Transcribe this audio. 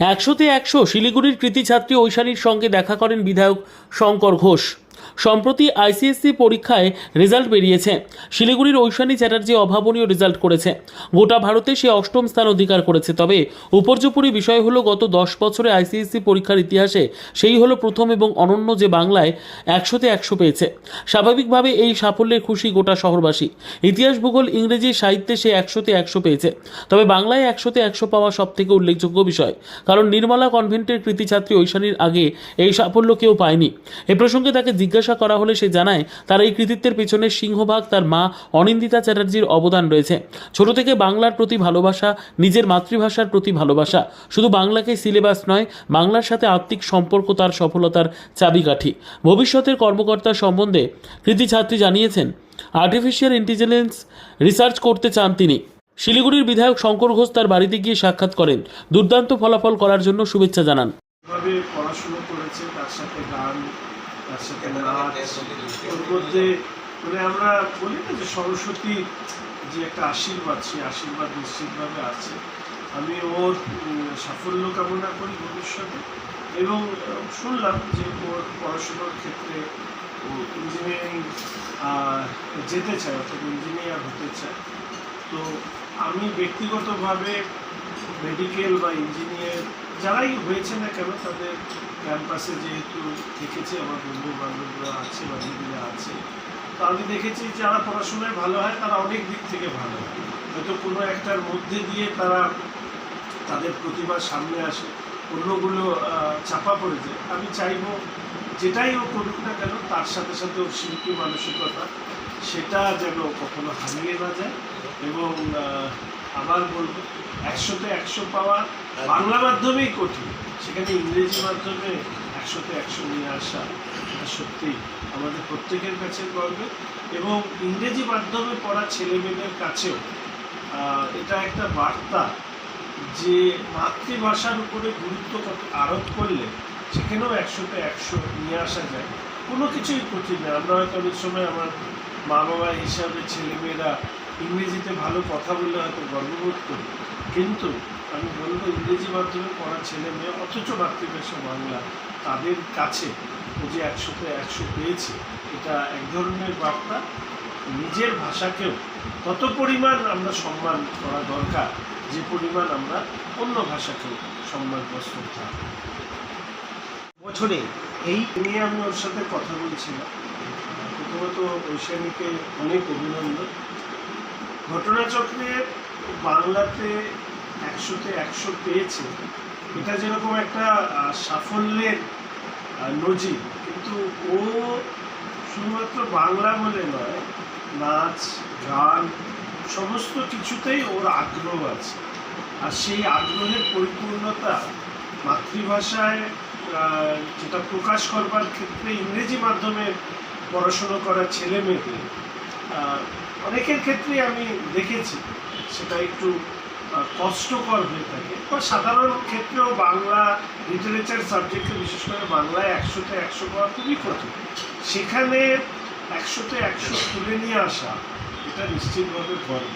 একশোতে একশো শিলিগুড়ির কৃতি ছাত্রী ঐশানীর সঙ্গে দেখা করেন বিধায়ক শঙ্কর ঘোষ। সম্প্রতি আইসিএসসি পরীক্ষায় রেজাল্ট বেরিয়েছে। শিলিগুড়ির ঐশানী চ্যাটার্জি অভাবনীয় রেজাল্ট করেছে। গোটা ভারতে সে অষ্টম স্থান অধিকার করেছে। তবে উপর্যুপরি বিষয় হলো, গত দশ বছরে আইসিএসসি পরীক্ষার ইতিহাসে সেই হলো প্রথম এবং অনন্য যে বাংলায় একশোতে একশো পেয়েছে। স্বাভাবিকভাবে এই সাফল্যের খুশি গোটা শহরবাসী। ইতিহাস, ভূগোল, ইংরেজি সাহিত্যে সে একশোতে একশো পেয়েছে। তবে বাংলায় একশোতে একশো পাওয়া সব থেকে উল্লেখযোগ্য বিষয়। কারণ নির্মলা কনভেন্টের কৃতি ছাত্রী ঐশানীর আগে এই সাফল্য কেউ পায়নি। এ প্রসঙ্গে তাকে জিজ্ঞাসা করা হলে সে জানায়, তার এই কৃতিত্বের পেছনে সিংহভাগ, তার মা অনিন্দিতা চ্যাটার্জির অবদান রয়েছে। ছোট থেকে বাংলার প্রতি ভালোবাসা, নিজের মাতৃভাষার প্রতি ভালোবাসা। শুধু বাংলাকে সিলেবাস নয়, বাংলার সাথে আত্মিক সম্পর্ক তার সফলতার চাবিকাঠি। ভবিষ্যতের কর্মকর্তা সম্বন্ধে কৃতি ছাত্রী জানিয়েছেন আর্টিফিশিয়াল ইন্টেলিজেন্স রিসার্চ করতে চান তিনি। শিলিগুড়ির বিধায়ক শঙ্কর ঘোষ তার বাড়িতে গিয়ে সাক্ষাৎ করেন। দুর্দান্ত ফলাফল করার জন্য শুভেচ্ছা জানান। পড়াশুনো করেছে, তার সাথে গান তার সাথে নাচ ওর মধ্যে মানে আমরা বলি না যে সরস্বতী যে একটা আশীর্বাদ সেই আশীর্বাদ নিশ্চিতভাবে আছে। আমি ওর সাফল্য কামনা করি ভবিষ্যতে এবং শুনলাম যে ওর পড়াশুনোর ক্ষেত্রে ও ইঞ্জিনিয়ারিং যেতে চায় অর্থাৎ ইঞ্জিনিয়ার হতে চায়। তো আমি ব্যক্তিগতভাবে মেডিকেল বা ইঞ্জিনিয়ার যারাই হয়েছে না কেন, তাদের ক্যাম্পাসে যেহেতু দেখেছি, আমার বন্ধু বান্ধবরা আছে বা দিদিরা আছে তো আমি দেখেছি যারা পড়াশোনায় ভালো হয়, তারা অনেক দিক থেকে ভালো হয়। হয়তো কোনো একটার মধ্যে দিয়ে তারা তাদের প্রতিভা সামনে আসে, অন্যগুলো চাপা পড়ে যায়। আমি চাইব যেটাই ও করুক না কেন তার সাথে সাথে ওর শিল্পী মানসিকতা সেটা যেন কখনো হারিয়ে না যায়। এবং আবার বলব একশোতে একশো পাওয়া বাংলা মাধ্যমেই কঠিন। সেখানে ইংরেজি মাধ্যমে একশোতে একশো নিয়ে আসা এটা সত্যি আমাদের প্রত্যেকের কাছে গর্বে। এবং ইংরেজি মাধ্যমে পড়া ছেলে মেয়েদের কাছেও এটা একটা বার্তা যে মাতৃভাষার উপরে গুরুত্ব কত আরোপ করলে সেখানেও একশোতে একশো নিয়ে আসা যায়। কোনো কিছুই কঠিন না। আমরা হয়তো অনেক সময় আমার মা বাবা হিসাবে ছেলেমেয়েরা ইংরেজিতে ভালো কথা বলে হয়তো গর্ববোধ করি। কিন্তু আমি বলব, ইংরেজি মাধ্যমে পড়া ছেলে মেয়ে অথচ মাতৃভাষা বাংলা, তাদের কাছে ও যে একশোতে একশো পেয়েছে, এটা এক ধরনের বার্তা। নিজের ভাষাকেও তত পরিমাণ আমরা সম্মান করা দরকার, যে পরিমাণ আমরা অন্য ভাষাকেও সম্মান প্রস্তুত থাকি। বছরে এই নিয়ে আমি ওর সাথে কথা বলছিলাম। প্রথমত ঐশানীকে অনেক অভিনন্দন। ঘটনাচক্রে বাংলাতে একশোতে একশো পেয়েছে। এটা যেরকম একটা সাফল্যের নজির, কিন্তু ও শুধুমাত্র বাংলা বলে নয়, নাচ, গান, সমস্ত কিছুতেই ওর আগ্রহ আছে। আর সেই আগ্রহের পরিপূর্ণতা মাতৃভাষায় যেটা প্রকাশ করবার ক্ষেত্রে ইংরেজি মাধ্যমে পড়াশুনো করা ছেলে মেয়েদের অনেকের ক্ষেত্রে আমি দেখেছি সেটা একটু কষ্টকর হয়ে থাকে। বা সাধারণ ক্ষেত্রেও বাংলা লিটারেচার সাবজেক্টে বিশেষ করে বাংলায় একশোতে একশো পাওয়া খুবই কঠিন। সেখানে একশোতে একশো তুলে নিয়ে আসা, এটা নিশ্চিতভাবে গর্ব